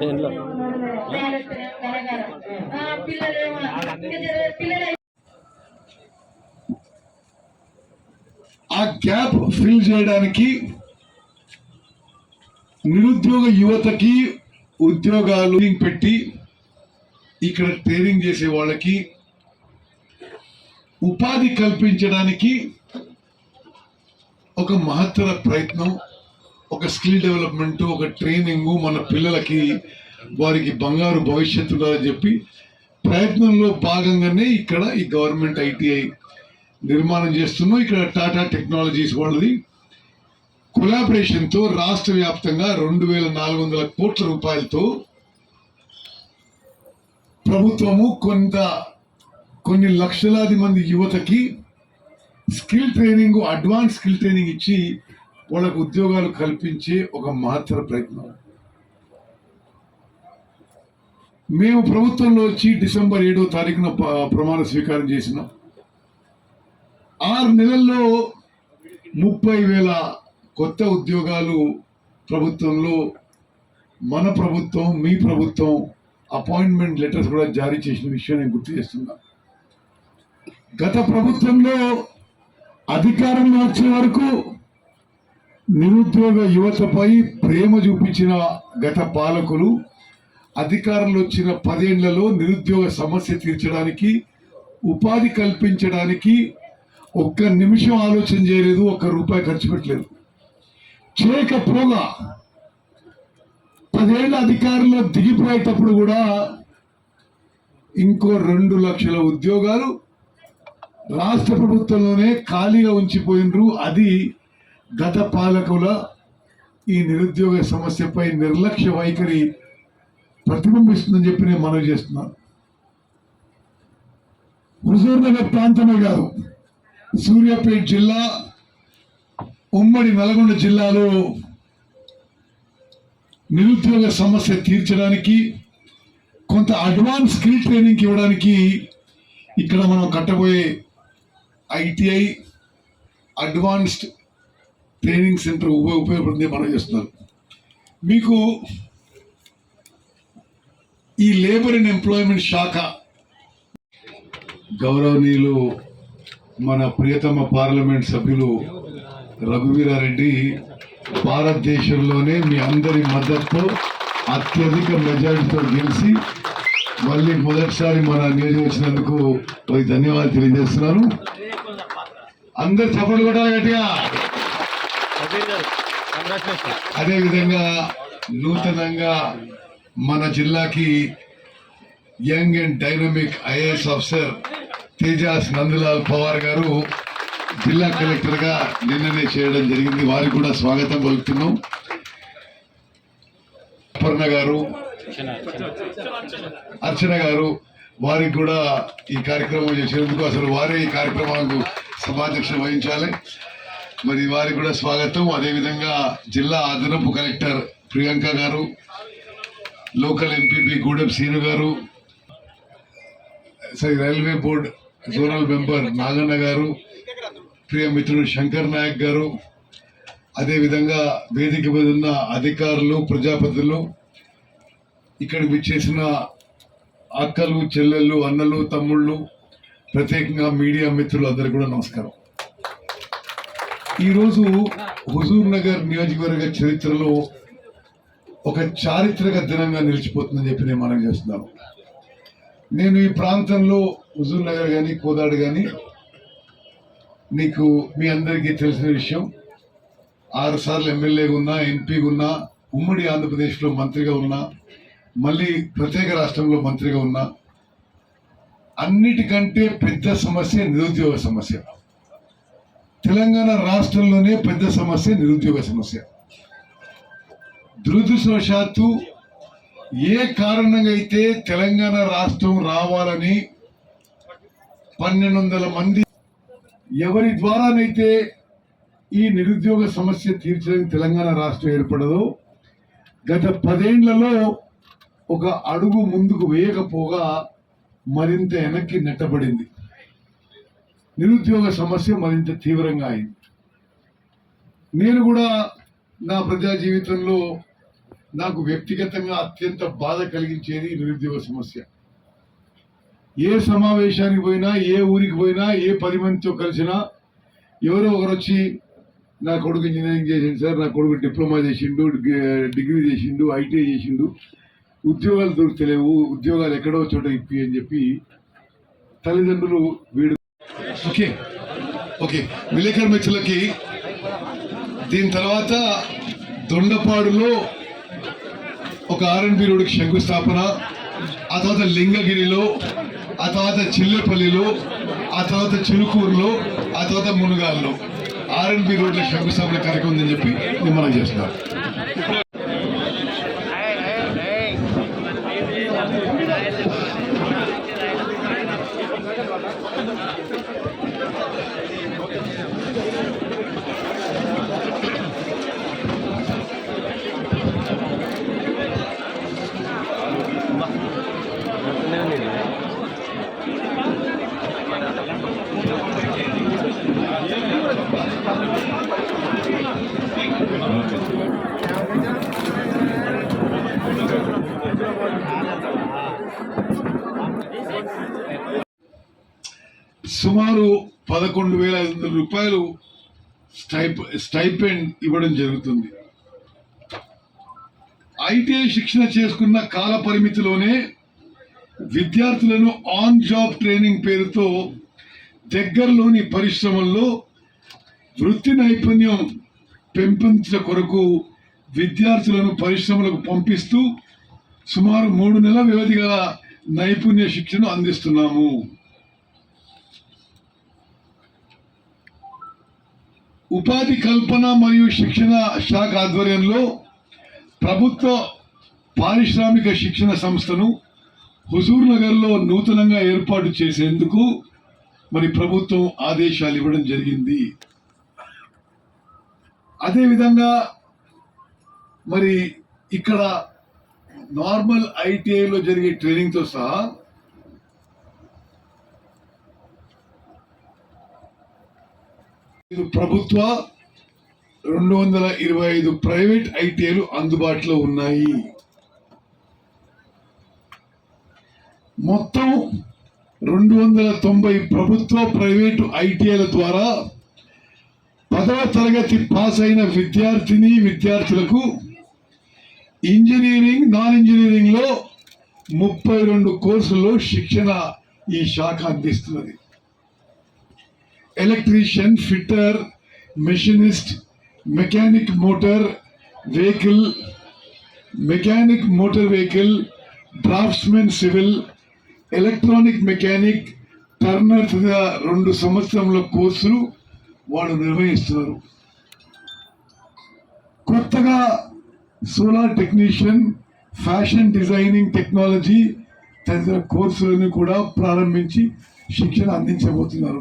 దేంట్లో ఆ, ఆ గ్యాప్ ఫిల్ చేయడానికి నిరుద్యోగ యువతకి ఉద్యోగాలు పెట్టి ఇక్కడ ట్రైనింగ్ చేసే వాళ్ళకి ఉపాధి కల్పించడానికి ఒక మహత్తర ప్రయత్నం. ఒక స్కిల్ డెవలప్మెంట్ ఒక ట్రైనింగ్ మన పిల్లలకి వారికి బంగారు భవిష్యత్తు ఉండాలని చెప్పి ప్రయత్నంలో భాగంగానే ఇక్కడ ఈ గవర్నమెంట్ ఐటీఐ నిర్మాణం చేస్తున్నాం. ఇక్కడ టాటా టెక్నాలజీస్ వాళ్ళది. కొలాబరేషన్తో రాష్ట్ర వ్యాప్తంగా రెండు వేల నాలుగు వందల కోట్ల రూపాయలతో ప్రభుత్వము కొంత కొన్ని లక్షలాది మంది యువతకి skill training advance skill training ఇచ్చి వాళ్ళకు ఉద్యోగాలు కల్పించే ఒక మహత్తర ప్రయత్నం. మేము ప్రభుత్వంలో వచ్చి డిసెంబర్ ఏడో తారీఖున ప్రమాణ స్వీకారం చేసినాం. ఆరు నెలల్లో ముప్పై వేల కొత్త ఉద్యోగాలు ప్రభుత్వంలో మన ప్రభుత్వం మీ ప్రభుత్వం అపాయింట్మెంట్ లెటర్స్ కూడా జారీ చేసిన విషయం నేను గుర్తు చేస్తున్నా. గత ప్రభుత్వంలో అధికారంలో వచ్చే వరకు నిరుద్యోగ యువతపై ప్రేమ చూపించిన గత పాలకులు అధికారంలో వచ్చిన పదేళ్ళలో నిరుద్యోగ సమస్య తీర్చడానికి ఉపాధి కల్పించడానికి ఒక్క నిమిషం ఆలోచన చేయలేదు ఒక్క రూపాయి ఖర్చు పెట్టలేదు. చేయకపోగా పదేళ్ళ అధికారంలో దిగిపోయేటప్పుడు కూడా ఇంకో రెండు లక్షల ఉద్యోగాలు రాష్ట్ర ప్రభుత్వంలోనే ఖాళీగా ఉంచిపోయినరు. అది గత పాలకుల ఈ నిరుద్యోగ సమస్యపై నిర్లక్ష్య వైఖరి ప్రతిబింబిస్తుందని చెప్పి నేను మనవి చేస్తున్నాను. హుజూర్ నగర్ ప్రాంతమే కాదు సూర్యాపేట జిల్లా ఉమ్మడి నల్గొండ జిల్లాలో నిరుద్యోగ సమస్య తీర్చడానికి కొంత అడ్వాన్స్ స్కిల్ ట్రైనింగ్ ఇవ్వడానికి ఇక్కడ మనం కట్టబోయే ఐటీఐ అడ్వాన్స్డ్ ట్రైనింగ్ సెంటర్ ఉపయోగ ఉపయోగపడింది మనం చేస్తున్నారు. మీకు ఈ లేబర్ అండ్ ఎంప్లాయ్మెంట్ శాఖ గౌరవనీయులు మన ప్రియతమ పార్లమెంట్ సభ్యులు రఘువీరారెడ్డి భారతదేశంలోనే మీ అందరి మద్దతు అత్యధిక మెజారిటీతో గెలిచి మళ్ళీ మొదటిసారి మన నియోజకం వచ్చినందుకు ధన్యవాదాలు తెలియజేస్తున్నాను. అందరు చప్పట్లు కూడా గట్టిగా. అదేవిధంగా నూతనంగా మన జిల్లాకి young and dynamic IAS officer Tejas Nandlal Pawar garu జిల్లా కలెక్టర్గా నిన్ననే చేయడం జరిగింది. వారికి కూడా స్వాగతం పలుకుతున్నాం. అపర్ణ గారు అర్చన గారు వారికి కూడా ఈ కార్యక్రమం చేసేందుకు అసలు వారే ఈ కార్యక్రమానికి సమాధ్యక్ష వహించాలి. మరి వారికి కూడా స్వాగతం. అదేవిధంగా జిల్లా అదనపు కలెక్టర్ ప్రియాంక గారు లోకల్ ఎంపీపీ గూడెం సీను గారు సరే railway board zonal member Naganna garu ప్రియ మిత్రుడు శంకర్ నాయక్ గారు అదేవిధంగా వేదిక మీద ఉన్న అధికారులు ప్రజాపతులు ఇక్కడికి విచ్చేసిన అక్కలు చెల్లెళ్ళు అన్నలు తమ్ముళ్ళు ప్రత్యేకంగా మీడియా మిత్రులు అందరికీ కూడా నమస్కారం. ఈరోజు హుజూర్ నగర్ నియోజకవర్గ చరిత్రలో ఒక చారిత్రక దినంగా నిలిచిపోతుందని చెప్పి నేను మనం చేస్తున్నాను. నేను ఈ ప్రాంతంలో హుజూర్ నగర్ కానీ కోదాడు కానీ నీకు మీ అందరికీ తెలిసిన విషయం. ఆరు సార్లు ఎమ్మెల్యేగా ఉన్నా ఎంపీగా ఉన్నా ఉమ్మడి ఆంధ్రప్రదేశ్లో మంత్రిగా ఉన్నా మళ్ళీ ప్రత్యేక రాష్ట్రంలో మంత్రిగా ఉన్నా అన్నిటికంటే పెద్ద సమస్య నిరుద్యోగ సమస్య. తెలంగాణ రాష్ట్రంలోనే పెద్ద సమస్య నిరుద్యోగ సమస్య. దురదృష్టవశాత్తు ఏ కారణంగా అయితే తెలంగాణ రాష్ట్రం రావాలని పన్నెండు వందల మంది ఎవరి ద్వారానైతే ఈ నిరుద్యోగ సమస్య తీర్చడానికి తెలంగాణ రాష్ట్రం ఏర్పడదో గత పదేండ్లలో ఒక అడుగు ముందుకు వేయకపోగా మరింత వెనక్కి నెట్టబడింది. నిరుద్యోగ సమస్య మరింత తీవ్రంగా అయింది. నేను కూడా నా ప్రజా జీవితంలో నాకు వ్యక్తిగతంగా అత్యంత బాధ కలిగించేది నిరుద్యోగ సమస్య. ఏ సమావేశానికి పోయినా ఏ ఊరికి పోయినా ఏ పది మందితో కలిసినా ఎవరో ఒకరు వచ్చి నా కొడుకు ఇంజనీరింగ్ చేసిండు సార్ నా కొడుకు డిప్లొమా చేసిండు డిగ్రీ చేసిండు ఐటీఐ చేసిండు. ఉద్యోగాలు దొరుకుతలేవు ఉద్యోగాలు ఎక్కడో చోట ఇప్పి అని చెప్పి తల్లిదండ్రులు వీడు ఓకే. ఓకే. విలేకరు మిత్రులకి దీని తర్వాత దొండపాడులో ఒక ఆర్ఎన్బి రోడ్డుకి శంకుస్థాపన ఆ తర్వాత లింగగిరిలో ఆ తర్వాత చిల్లెపల్లిలో ఆ తర్వాత చిలుకూరులో ఆ తర్వాత మునుగాల్లో. ఆర్ఎన్బి రోడ్ల శంకుస్థాపన కార్యక్రమం ఉందని చెప్పి నేను చేస్తున్నారు చేస్తున్నాను సుమారు పదకొండు వేల ఐదు వందల రూపాయలు స్టైప్ స్టైపెండ్ ఇవ్వడం జరుగుతుంది. ఐటీఐ శిక్షణ చేసుకున్న కాల పరిమితిలోనే విద్యార్థులను ఆన్ జాబ్ ట్రైనింగ్ పేరుతో దగ్గరలోని పరిశ్రమల్లో వృత్తి నైపుణ్యం పెంపొందించిన కొరకు విద్యార్థులను పరిశ్రమలకు పంపిస్తూ సుమారు మూడు నెలల వ్యవధి గల నైపుణ్య శిక్షను అందిస్తున్నాము. ఉపాధి కల్పన మరియు శిక్షణ శాఖ ఆధ్వర్యంలో ప్రభుత్వ పారిశ్రామిక శిక్షణ సంస్థను హుజూర్ నగర్లో నూతనంగా ఏర్పాటు చేసేందుకు మరి ప్రభుత్వం ఆదేశాలు ఇవ్వడం జరిగింది. అదేవిధంగా మరి ఇక్కడ నార్మల్ ఐటీఐలో జరిగే ట్రైనింగ్తో సహా ప్రభుత్వ రెండు వందల ఇరవై ఐదు ప్రైవేట్ ఐటీఐలు అందుబాటులో ఉన్నాయి. మొత్తం రెండు వందల తొంభై ప్రభుత్వ ప్రైవేటు ఐటీఐల ద్వారా పదవ తరగతి పాస్ అయిన విద్యార్థిని విద్యార్థులకు ఇంజనీరింగ్ నాన్ ఇంజనీరింగ్లో ముప్పై రెండు కోర్సుల్లో శిక్షణ ఈ శాఖ అందిస్తున్నది. Electrician fitter machinist mechanic motor vehicle mechanic motor vehicle draftsmen civil electronic mechanic turner రెండు సంవత్సరముల కోర్సులు వాళ్ళు నిర్వహిస్తున్నారు. కొత్తగా solar technician fashion designing technology తదితర కోర్సులను కూడా ప్రారంభించి శిక్షణ అందించబోతున్నారు.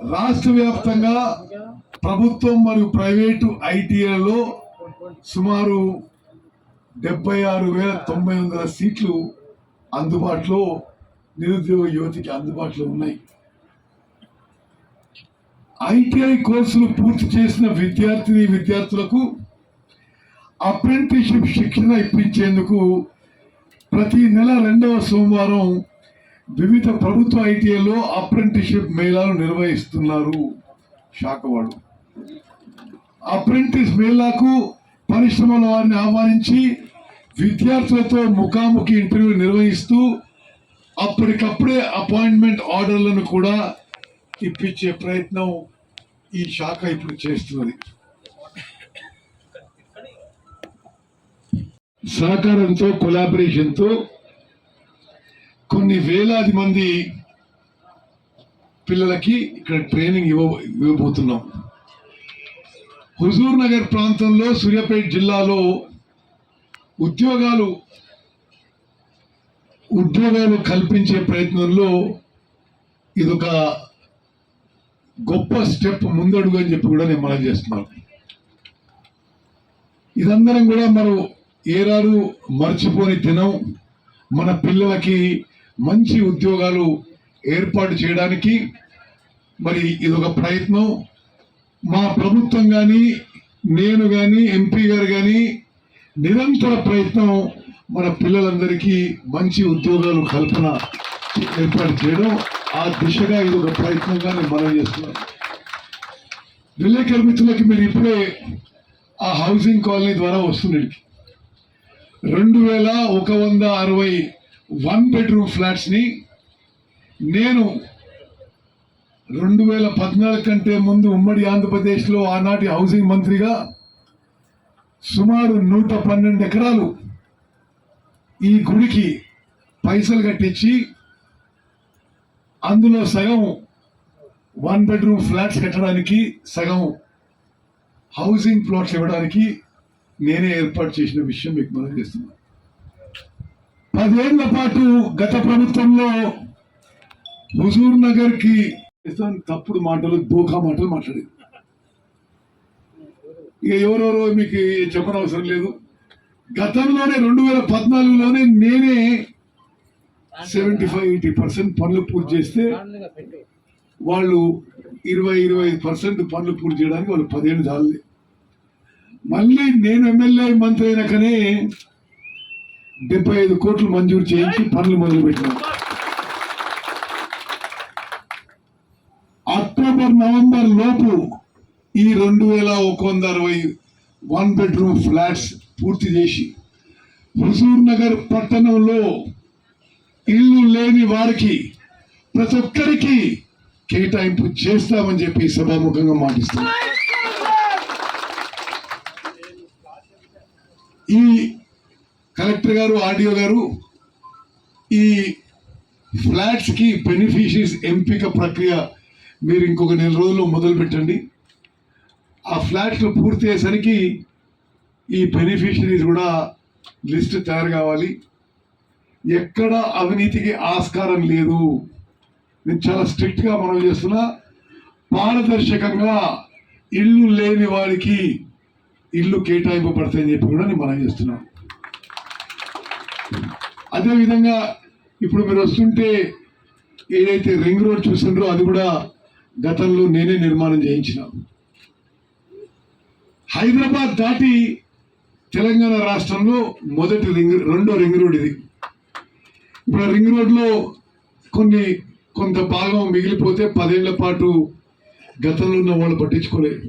రాష్ట్ర వ్యాప్తంగా ప్రభుత్వం మరియు ప్రైవేటు ఐటీఐలో సుమారు డెబ్బై ఆరు వేల తొంభై వందల సీట్లు అందుబాటులో నిరుద్యోగ యువతికి అందుబాటులో ఉన్నాయి. ఐటీఐ కోర్సులు పూర్తి చేసిన విద్యార్థిని విద్యార్థులకు అప్రెంటిస్షిప్ శిక్షణ ఇప్పించేందుకు ప్రతి నెల రెండవ సోమవారం వివిధ ప్రభుత్వ ఐటీఐలో అప్రెంటిషిప్ మేళాలు నిర్వహిస్తున్నారు శాఖవాడు అప్రెంటిస్ మేళాకు పరిశ్రమల వారిని ఆహ్వానించి విద్యార్థులతో ముఖాముఖి ఇంటర్వ్యూ నిర్వహిస్తూ అప్పటికప్పుడే అపాయింట్మెంట్ ఆర్డర్లను కూడా ఇప్పించే ప్రయత్నం ఈ శాఖ ఇప్పుడు చేస్తున్నది. సహకారంతో కొలాబరేషన్తో కొన్ని వేలాది మంది పిల్లలకి ఇక్కడ ట్రైనింగ్ ఇవ్వ ఇవ్వబోతున్నాం. హుజూర్ నగర్ ప్రాంతంలో సూర్యాపేట జిల్లాలో ఉద్యోగాలు ఉద్యోగాలు కల్పించే ప్రయత్నంలో ఇదొక గొప్ప స్టెప్ ముందడుగు అని చెప్పి కూడా నేను మనం చేస్తున్నాను ఇదందరం కూడా మనం ఏరారు మర్చిపోని దినం. మన పిల్లలకి మంచి ఉద్యోగాలు ఏర్పాటు చేయడానికి మరి ఇదొక ప్రయత్నం. మా ప్రభుత్వం కానీ నేను కానీ ఎంపీ గారు కానీ నిరంతర ప్రయత్నం మన పిల్లలందరికీ మంచి ఉద్యోగాలు కల్పన ఏర్పాటు చేయడం ఆ దిశగా ఇది ఒక ప్రయత్నంగా నేను మనం చేస్తున్నాను. విలేకరు మిత్రులకి మీరు ఇప్పుడే ఆ హౌసింగ్ కాలనీ ద్వారా వస్తుంది రెండు వేల ఒక వంద అరవై వన్ బెడ్రూమ్ ఫ్లాట్స్ని నేను రెండు వేల పద్నాలుగు కంటే ముందు ఉమ్మడి ఆంధ్రప్రదేశ్లో ఆనాటి హౌసింగ్ మంత్రిగా సుమారు నూట పన్నెండు ఎకరాలు ఈ గుడికి పైసలు కట్టించి అందులో సగం వన్ బెడ్రూమ్ ఫ్లాట్స్ కట్టడానికి సగం హౌసింగ్ ప్లాట్స్ ఇవ్వడానికి నేనే ఏర్పాటు చేసిన విషయం మీకు మనం చేస్తున్నాను పదేళ్ళ పాటు గత ప్రభుత్వంలో హుజూర్ నగర్కి తప్పుడు మాటలు దోఖా మాటలు మాట్లాడేది. ఇక ఎవరెవరో మీకు చెప్పనవసరం లేదు. గతంలోనే రెండు వేల పద్నాలుగులోనే నేనే సెవెంటీ ఫైవ్ ఎయిటీ పర్సెంట్ పనులు పూర్తి చేస్తే వాళ్ళు ఇరవై ఇరవై ఐదు పర్సెంట్ పనులు పూర్తి చేయడానికి వాళ్ళు పదిహేను చాలే మళ్ళీ నేను ఎమ్మెల్యే మంత్రి అయినాకనే డెబ్బై ఐదు కోట్లు మంజూరు చేయించి పనులు మొదలు పెట్టినాం అక్టోబర్ నవంబర్ లోపు ఈ రెండు వేల ఒక వంద అరవై వన్ బెడ్రూమ్ ఫ్లాట్స్ పూర్తి చేసి హుజూర్ నగర్ పట్టణంలో ఇల్లు లేని వారికి ప్రతి ఒక్కరికి కేటాయింపు చేస్తామని చెప్పి సభాముఖంగా మాటిస్తున్నాం. ఈ కలెక్టర్ గారు ఆర్డీఓ గారు ఈ ఫ్లాట్స్కి బెనిఫిషరీస్ ఎంపిక ప్రక్రియ మీరు ఇంకొక నెల రోజుల్లో మొదలు పెట్టండి. ఆ ఫ్లాట్లు పూర్తి అయ్యేసరికి ఈ బెనిఫిషరీస్ కూడా లిస్ట్ తయారు కావాలి. ఎక్కడ అవినీతికి ఆస్కారం లేదు. నేను చాలా స్ట్రిక్ట్గా మనం చేస్తున్నా పారదర్శకంగా ఇల్లు లేని వారికి ఇల్లు కేటాయింపబడతాయని చెప్పి కూడా నేను మనం చేస్తున్నాను. అదేవిధంగా ఇప్పుడు మీరు వస్తుంటే ఏదైతే రింగ్ రోడ్ చూసినారో అది కూడా గతంలో నేనే నిర్మాణం చేయించిన. హైదరాబాద్ దాటి తెలంగాణ రాష్ట్రంలో మొదటి రింగ్ రెండో రింగ్ రోడ్ ఇది. ఇప్పుడు ఆ రింగ్ రోడ్లో కొన్ని కొంత భాగం మిగిలిపోతే పదేళ్ళ పాటు గతంలో ఉన్న వాళ్ళు పట్టించుకోలేదు.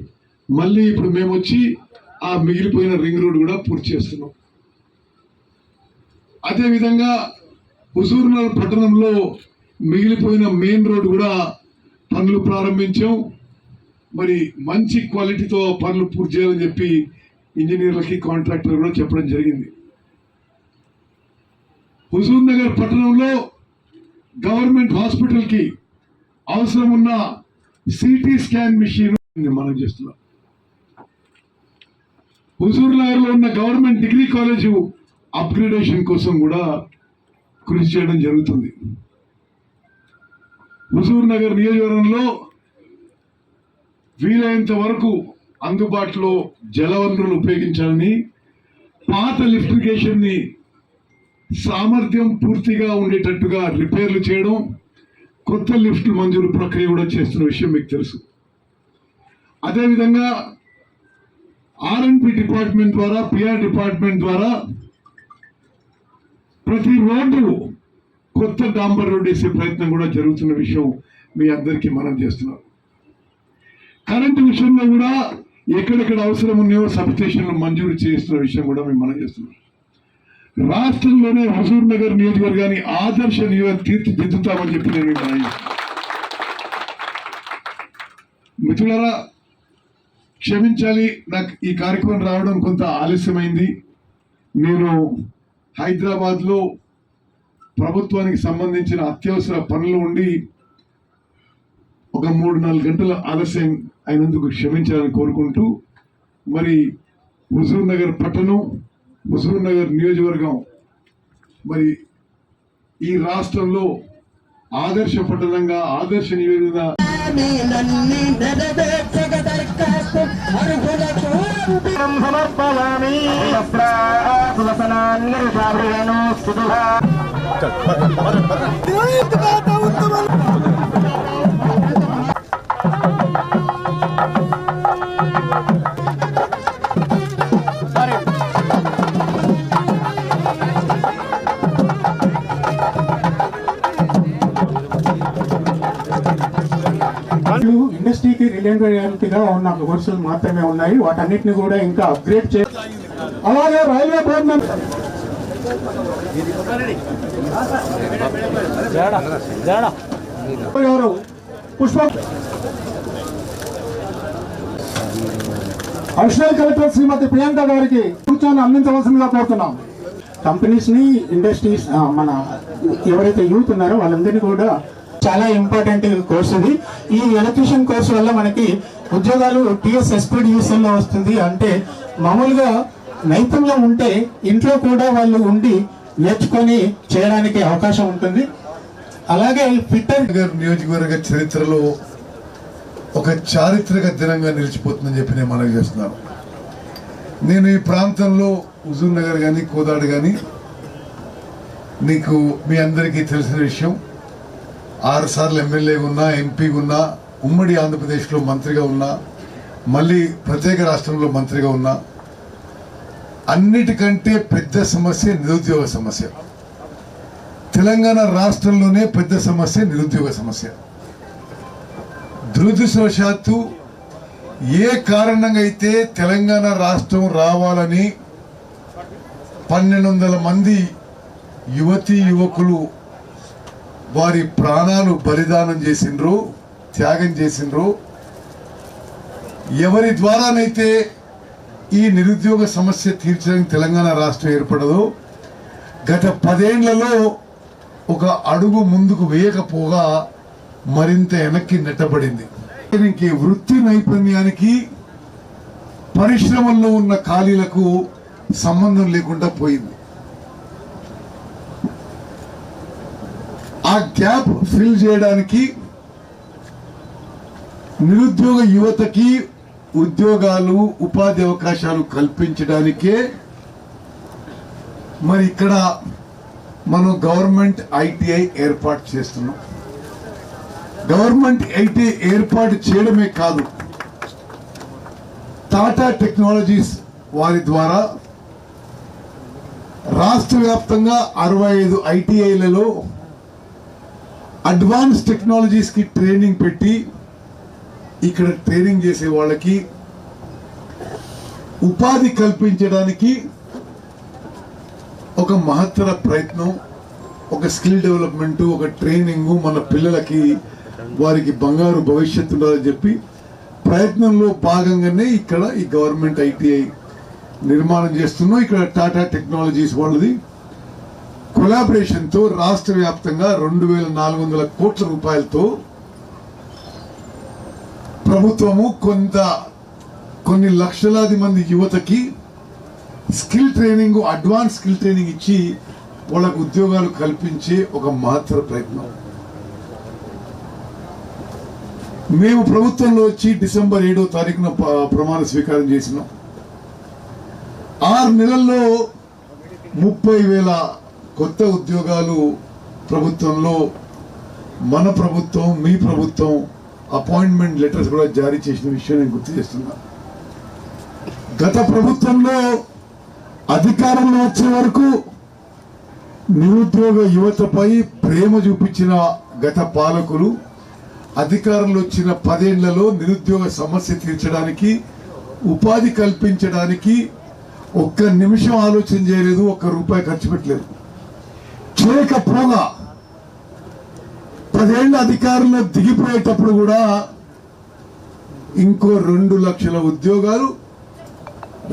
మళ్ళీ ఇప్పుడు మేము వచ్చి ఆ మిగిలిపోయిన రింగ్ రోడ్ కూడా పూర్తి చేస్తున్నాం. అదేవిధంగా హుజూర్నగర్ పట్టణంలో మిగిలిపోయిన మెయిన్ రోడ్డు కూడా పనులు ప్రారంభించాం. మరి మంచి క్వాలిటీతో పనులు పూర్తి చేయాలని చెప్పి ఇంజనీర్లకి కాంట్రాక్టర్ కూడా చెప్పడం జరిగింది. హుజూర్ నగర్ పట్టణంలో గవర్నమెంట్ హాస్పిటల్కి అవసరం ఉన్న సిటీ స్కాన్ మిషన్ మనం చేస్తున్నాం. హుజూర్ నగర్లో ఉన్న గవర్నమెంట్ డిగ్రీ కాలేజు అప్గ్రేడేషన్ కోసం కూడా కృషి చేయడం జరుగుతుంది. హుజూర్ నగర్ నియోజకవర్గంలో వీలైనంత వరకు అందుబాటులో జలవనరులు ఉపయోగించాలని పాత లిఫ్టిగేషన్ని సామర్థ్యం పూర్తిగా ఉండేటట్టుగా రిపేర్లు చేయడం కొత్త లిఫ్ట్ మంజూరు ప్రక్రియ కూడా చేస్తున్న విషయం మీకు తెలుసు. అదేవిధంగా ఆర్ఎన్పి డిపార్ట్మెంట్ ద్వారా పిఆర్ డిపార్ట్మెంట్ ద్వారా ప్రతి కొత్త డాంబర్ రోడ్ వేసే ప్రయత్నం కూడా జరుగుతున్న విషయం మీ అందరికీ మనం చేస్తున్నాం. కరెంటు విషయంలో కూడా ఎక్కడెక్కడ అవసరం ఉన్నాయో సబ్స్టేషన్లు మంజూరు చేస్తున్న విషయం కూడా మేము మనం చేస్తున్నాం. రాష్ట్రంలోనే హుజూర్ నగర్ నియోజకవర్గాన్ని ఆదర్శ నియోజక తీర్చిదిద్దుతామని చెప్పి నేను మీకు మనం క్షమించాలి. నాకు ఈ కార్యక్రమం రావడం కొంత ఆలస్యమైంది. నేను హైదరాబాద్లో ప్రభుత్వానికి సంబంధించిన అత్యవసర పనులు ఉండి ఒక మూడు నాలుగు గంటల ఆలస్యం అయినందుకు క్షమించాలని కోరుకుంటూ మరి హుజూర్ నగర్ పట్టణం హుజూర్ నగర్ నియోజకవర్గం మరి ఈ రాష్ట్రంలో ఆదర్శ పట్టణంగా ఆదర్శ నియోజకవర్గంగా సమర్పయామి సులసనాన్నిరుషాభ్రేణు స్థుతులా వాళ్ళు ఇండస్ట్రీకి రిలేటెడ్గా ఉన్న కోర్సులు మాత్రమే ఉన్నాయి. వాటన్నిటిని కూడా ఇంకా అప్గ్రేడ్ చే అలాగే railway board member garu Pushpa additional collector Shrimati Priyanka గారికి కూర్చొని అందించవలసిందిగా కోరుతున్నాం. కంపెనీస్ని ఇండస్ట్రీస్ మన ఎవరైతే యూత్ ఉన్నారో వాళ్ళందరినీ కూడా చాలా ఇంపార్టెంట్ కోర్స్ ఇది. ఈ ఎలక్ట్రీషియన్ కోర్స్ వల్ల మనకి ఉద్యోగాలు టీఎస్ ఎస్పీడిఎస్ఎల్ వస్తుంది. అంటే మామూలుగా నైపుణ్యం ఉంటే ఇంట్లో కూడా వాళ్ళు ఉండి నేర్చుకొని చేయడానికి అవకాశం ఉంటుంది. అలాగే ఫిట్టర్ గారు నియోజకవర్గ చరిత్రలో ఒక చారిత్రక దినంగా నిలిచిపోతుందని చెప్పి నేను మనవి చేస్తున్నాను. నేను ఈ ప్రాంతంలో హుజూర్ నగర్ కానీ కోదాడు కానీ నీకు మీ అందరికీ తెలిసిన విషయం. ఆరు సార్లు ఎమ్మెల్యేగా ఉన్నా ఎంపీగా ఉన్నా ఉమ్మడి ఆంధ్రప్రదేశ్లో మంత్రిగా ఉన్నా మళ్ళీ ప్రత్యేక రాష్ట్రంలో మంత్రిగా ఉన్నా అన్నిటికంటే పెద్ద సమస్య నిరుద్యోగ సమస్య. తెలంగాణ రాష్ట్రంలోనే పెద్ద సమస్య నిరుద్యోగ సమస్య. దురదృష్టవశాత్తు ఏ కారణంగా అయితే తెలంగాణ రాష్ట్రం రావాలని పన్నెండు వందల మంది యువతీ యువకులు వారి ప్రాణాలు బలిదానం చేసిండ్రు త్యాగం చేసిండ్రు. ఎవరి ద్వారానైతే ఈ నిరుద్యోగ సమస్య తీర్చడానికి తెలంగాణ రాష్ట్రం ఏర్పడదు గత పదేళ్ళలో ఒక అడుగు ముందుకు వేయకపోగా మరింత వెనక్కి నెట్టబడింది. దీనికి వృత్తి నైపుణ్యానికి పరిశ్రమల్లో ఉన్న ఖాళీలకు సంబంధం లేకుండా పోయింది. ఆ గ్యాప్ ఫిల్ చేయడానికి నిరుద్యోగ యువతకి ఉద్యోగాలు ఉపాధి అవకాశాలు కల్పించడానికే మరి ఇక్కడ మనం గవర్నమెంట్ ఐటీఐ ఏర్పాటు చేస్తున్నాం. గవర్నమెంట్ ఐటీఐ ఏర్పాటు చేయడమే కాదు టాటా టెక్నాలజీస్ వారి ద్వారా రాష్ట్ర వ్యాప్తంగా అరవై ఐదు ఐటీఐలలో అడ్వాన్స్ టెక్నాలజీస్కి ట్రైనింగ్ పెట్టి ఇక్కడ ట్రైనింగ్ చేసే వాళ్ళకి ఉపాధి కల్పించడానికి ఒక మహత్తర ప్రయత్నం ఒక స్కిల్ డెవలప్మెంట్ ఒక ట్రైనింగ్ మన పిల్లలకి వారికి బంగారు భవిష్యత్తు ఉండాలని చెప్పి ప్రయత్నంలో భాగంగానే ఇక్కడ ఈ గవర్నమెంట్ ఐటీఐ నిర్మాణం చేస్తున్నాం. ఇక్కడ టాటా టెక్నాలజీస్ వాళ్ళది. కొలాబరేషన్తో రాష్ట్ర వ్యాప్తంగా రెండు వేల నాలుగు వందల కోట్ల రూపాయలతో ప్రభుత్వము కొంత కొన్ని లక్షలాది మంది యువతకి skill training advance skill training ఇచ్చి వాళ్ళకు ఉద్యోగాలు కల్పించే ఒక మహత్తర ప్రయత్నం. మేము ప్రభుత్వంలో వచ్చి డిసెంబర్ ఏడో తారీఖున ప్రమాణ స్వీకారం చేసినాం. ఆరు నెలల్లో ముప్పై వేల కొత్త ఉద్యోగాలు ప్రభుత్వంలో మన ప్రభుత్వం మీ ప్రభుత్వం అపాయింట్మెంట్ లెటర్స్ కూడా జారీ చేసిన విషయం నేను గుర్తు చేస్తున్నా. గత ప్రభుత్వంలో అధికారంలో వచ్చే వరకు నిరుద్యోగ యువతపై ప్రేమ చూపించిన గత పాలకులు అధికారంలో వచ్చిన పదేళ్ళలో నిరుద్యోగ సమస్య తీర్చడానికి ఉపాధి కల్పించడానికి ఒక్క నిమిషం ఆలోచన చేయలేదు ఒక్క రూపాయి ఖర్చు పెట్టలేదు. చేయకపోగా పదేళ్ళ అధికారంలో దిగిపోయేటప్పుడు కూడా ఇంకో రెండు లక్షల ఉద్యోగాలు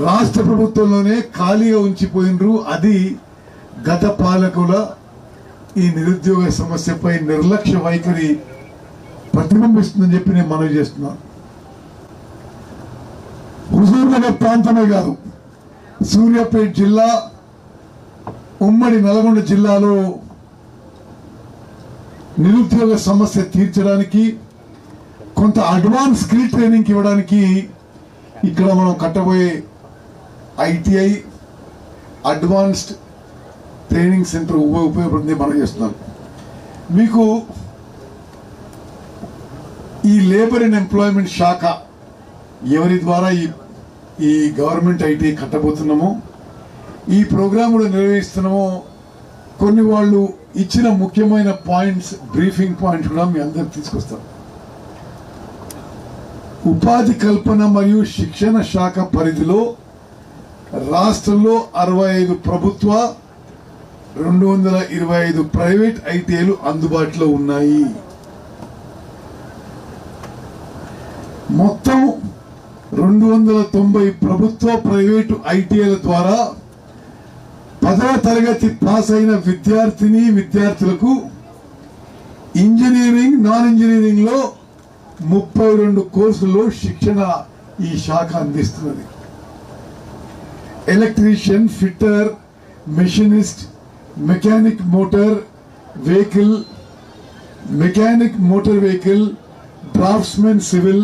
రాష్ట్ర ప్రభుత్వంలోనే ఖాళీగా ఉంచిపోయినరు. అది గత పాలకుల ఈ నిరుద్యోగ సమస్యపై నిర్లక్ష్య వైఖరి ప్రతిబింబిస్తుందని చెప్పి నేను మనవి చేస్తున్నాను. హుజూర్నగర్ ప్రాంతమే కాదు సూర్యాపేట జిల్లా ఉమ్మడి నల్గొండ జిల్లాలో నిరుద్యోగ సమస్య తీర్చడానికి కొంత అడ్వాన్స్ స్కిల్ ట్రైనింగ్ ఇవ్వడానికి ఇక్కడ మనం కట్టబోయే ఐటీఐ అడ్వాన్స్డ్ ట్రైనింగ్ సెంటర్ ఉపయోగపడుతుంది మనం చేస్తున్నాం. మీకు ఈ లేబర్ అండ్ ఎంప్లాయ్మెంట్ శాఖ ఎవరి ద్వారా ఈ ఈ గవర్నమెంట్ ఐటీ కట్టబోతున్నామో ఈ ప్రోగ్రామ్ కూడా నిర్వహిస్తున్నామో. కొన్ని వాళ్ళు ఇచ్చిన ముఖ్యమైన పాయింట్స్ బ్రీఫింగ్ పాయింట్స్ కూడా మీ అందరు తీసుకొస్తాం. ఉపాధి కల్పన మరియు శిక్షణ శాఖ పరిధిలో రాష్ట్రంలో అరవై ఐదు ప్రభుత్వ రెండు వందల ఇరవై ఐదు ప్రైవేట్ ఐటీఐలు అందుబాటులో ఉన్నాయి. మొత్తం రెండు వందల తొంభై ప్రభుత్వ ప్రైవేటు ఐటీఐల ద్వారా పదవ తరగతి పాస్ అయిన విద్యార్థిని విద్యార్థులకు ఇంజనీరింగ్ నాన్ ఇంజనీరింగ్లో ముప్పై రెండు కోర్సుల్లో శిక్షణ ఈ శాఖ అందిస్తున్నది. Electrician fitter machinist mechanic motor vehicle mechanic motor vehicle draftsmen civil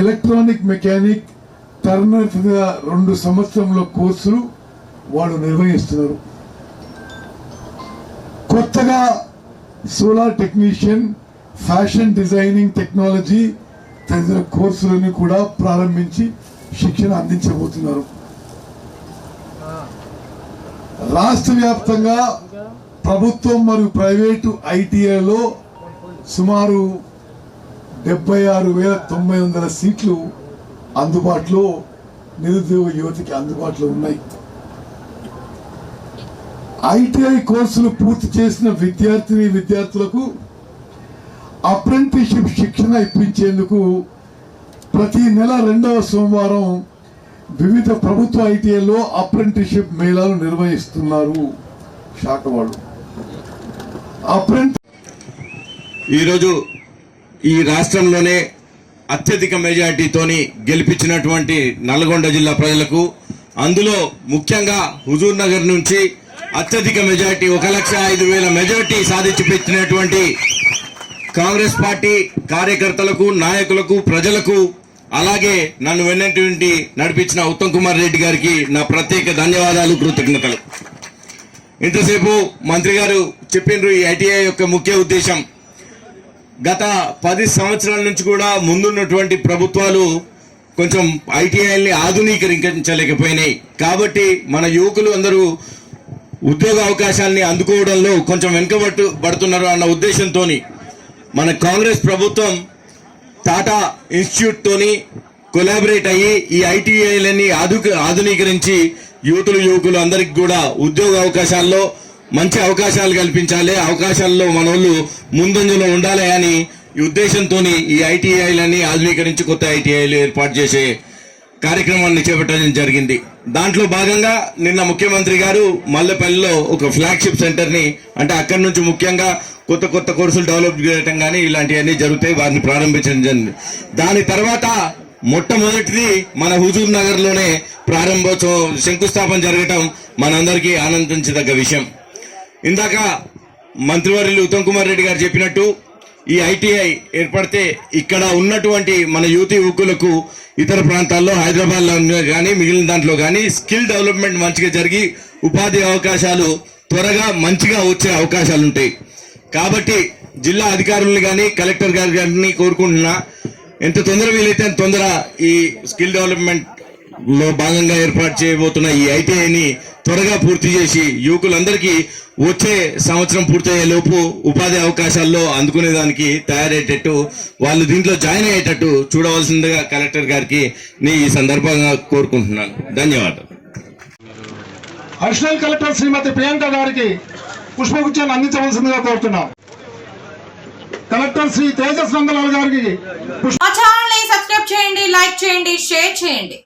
electronic mechanic turner రెండు సంవత్సరంలో కోర్సులు వాళ్ళు నిర్వహిస్తున్నారు. కొత్తగా solar technician fashion designing technology తదితర కోర్సులను కూడా ప్రారంభించి శిక్షణ అందించబోతున్నారు. రాష్ట్ర వ్యాప్తంగా ప్రభుత్వం మరియు ప్రైవేటు ఐటీఐలో సుమారు డెబ్బై ఆరు వేల తొంభై వందల సీట్లు అందుబాటులో నిరుద్యోగ యువతికి అందుబాటులో ఉన్నాయి. ఐటీఐ కోర్సులు పూర్తి చేసిన విద్యార్థిని విద్యార్థులకు అప్రెంటిషిప్ శిక్షణ ఇప్పించేందుకు ప్రతి నెల రెండవ సోమవారం వివిధ ప్రభుత్వ ఐటీఐలో అప్రెంటిషిప్ మేళాలు నిర్వహిస్తున్నారు శాఖ వాళ్ళు. అప్రెంటి ఈరోజు ఈ రాష్ట్రంలోనే అత్యధిక మెజార్టీతోని గెలిపించినటువంటి నల్గొండ జిల్లా ప్రజలకు అందులో ముఖ్యంగా హుజూర్ నగర్ నుంచి అత్యధిక మెజార్టీ ఒక లక్ష ఐదు వేల మెజార్టీ సాధించి పెట్టినటువంటి కాంగ్రెస్ పార్టీ కార్యకర్తలకు నాయకులకు ప్రజలకు అలాగే నన్ను వెన్నటువంటి నడిపించిన ఉత్తమ్ కుమార్ రెడ్డి గారికి నా ప్రత్యేక ధన్యవాదాలు కృతజ్ఞతలు. ఇంతసేపు మంత్రి గారు చెప్పిండ్రు ఈ ఐటీఐ యొక్క ముఖ్య ఉద్దేశం. గత పది సంవత్సరాల నుంచి కూడా ముందున్నటువంటి ప్రభుత్వాలు కొంచెం ఐటీఐల్ని ఆధునీకరించలేకపోయినాయి. కాబట్టి మన యువకులు అందరూ ఉద్యోగ అవకాశాలని అందుకోవడంలో కొంచెం వెనుకబట్టు పడుతున్నారు అన్న ఉద్దేశంతో మన కాంగ్రెస్ ప్రభుత్వం టాటా ఇన్స్టిట్యూట్తోని కొలాబరేట్ అయ్యి ఈ ఐటీఐలని ఆధు ఆధునీకరించి యువతులు యువకులు అందరికి కూడా ఉద్యోగ అవకాశాల్లో మంచి అవకాశాలు కల్పించాలి అవకాశాల్లో మన వాళ్ళు ముందంజలో ఉండాలి అని ఈ ఉద్దేశంతో ఈ ఐటీఐలన్నీ ఆధునీకరించి కొత్త ఐటీఐలు ఏర్పాటు చేసే కార్యక్రమాన్ని చేపట్టడం జరిగింది. దాంట్లో భాగంగా నిన్న ముఖ్యమంత్రి గారు మల్లెపల్లిలో ఒక ఫ్లాగ్షిప్ సెంటర్ని అంటే అక్కడి నుంచి ముఖ్యంగా కొత్త కొత్త కోర్సులు డెవలప్ చేయటం కానీ ఇలాంటివన్నీ జరుగుతాయి వారిని ప్రారంభించడం జరిగింది. దాని తర్వాత మొట్టమొదటిది మన హుజూర్ నగర్లోనే ప్రారంభోత్సవం శంకుస్థాపన జరగటం మనందరికీ ఆనందించదగ్గ విషయం. ఇందాక మంత్రివర్యులు ఉత్తమ్ కుమార్ రెడ్డి గారు చెప్పినట్టు ఈ ఐటీఐ ఏర్పడితే ఇక్కడ ఉన్నటువంటి మన యువతి యువకులకు ఇతర ప్రాంతాల్లో హైదరాబాద్లో కానీ మిగిలిన దాంట్లో కానీ స్కిల్ డెవలప్మెంట్ మంచిగా జరిగి ఉపాధి అవకాశాలు త్వరగా మంచిగా వచ్చే అవకాశాలు ఉంటాయి. కాబట్టి జిల్లా అధికారులను కానీ కలెక్టర్ గారు కానీ కోరుకుంటున్నా. ఎంత తొందర వీలైతే అంత తొందర ఈ స్కిల్ డెవలప్మెంట్ లో భాగంగా ఏర్పాటు చేయబోతున్న ఈ ఐటీఐని త్వరగా పూర్తి చేసి యువకులందరికీ వచ్చే సంవత్సరం పూర్తయ్యే లోపు ఉపాధి అవకాశాల్లో అందుకునేదానికి తయారయ్యేటట్టు వాళ్ళు దీంట్లో జాయిన్ అయ్యేటట్టు చూడవలసిందిగా కలెక్టర్ గారికి నేను ఈ సందర్భంగా కోరుకుంటున్నాను. ధన్యవాదాలు. అడిషనల్ కలెక్టర్ శ్రీమతి ప్రియాంక గారికి పుష్పగుచ్చాన్ని అందించవలసిందిగా కోరుతున్నాం. కలెక్టర్ శ్రీ తేజస్ నందలాల్ గారికి సబ్స్క్రైబ్ చేయండి లైక్ చేయండి షేర్ చేయండి.